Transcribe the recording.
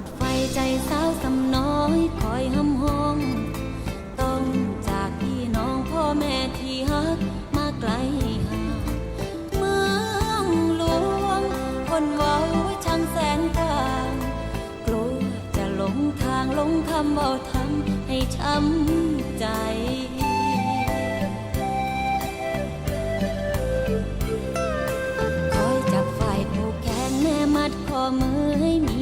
ดไฟใจสาวสำน้อยคอยห้ำห้อง ต้องจากพี่น้องพ่อแม่ที่ฮักมาไกลห่างเมืองหลวง คนว้าช่างแสนกว้างกลัวจะหลงทางหลงคำเบาทำให้ช้ำใจคอยจับฝ่ายผูกแขนแม่มัดคอมือให้มี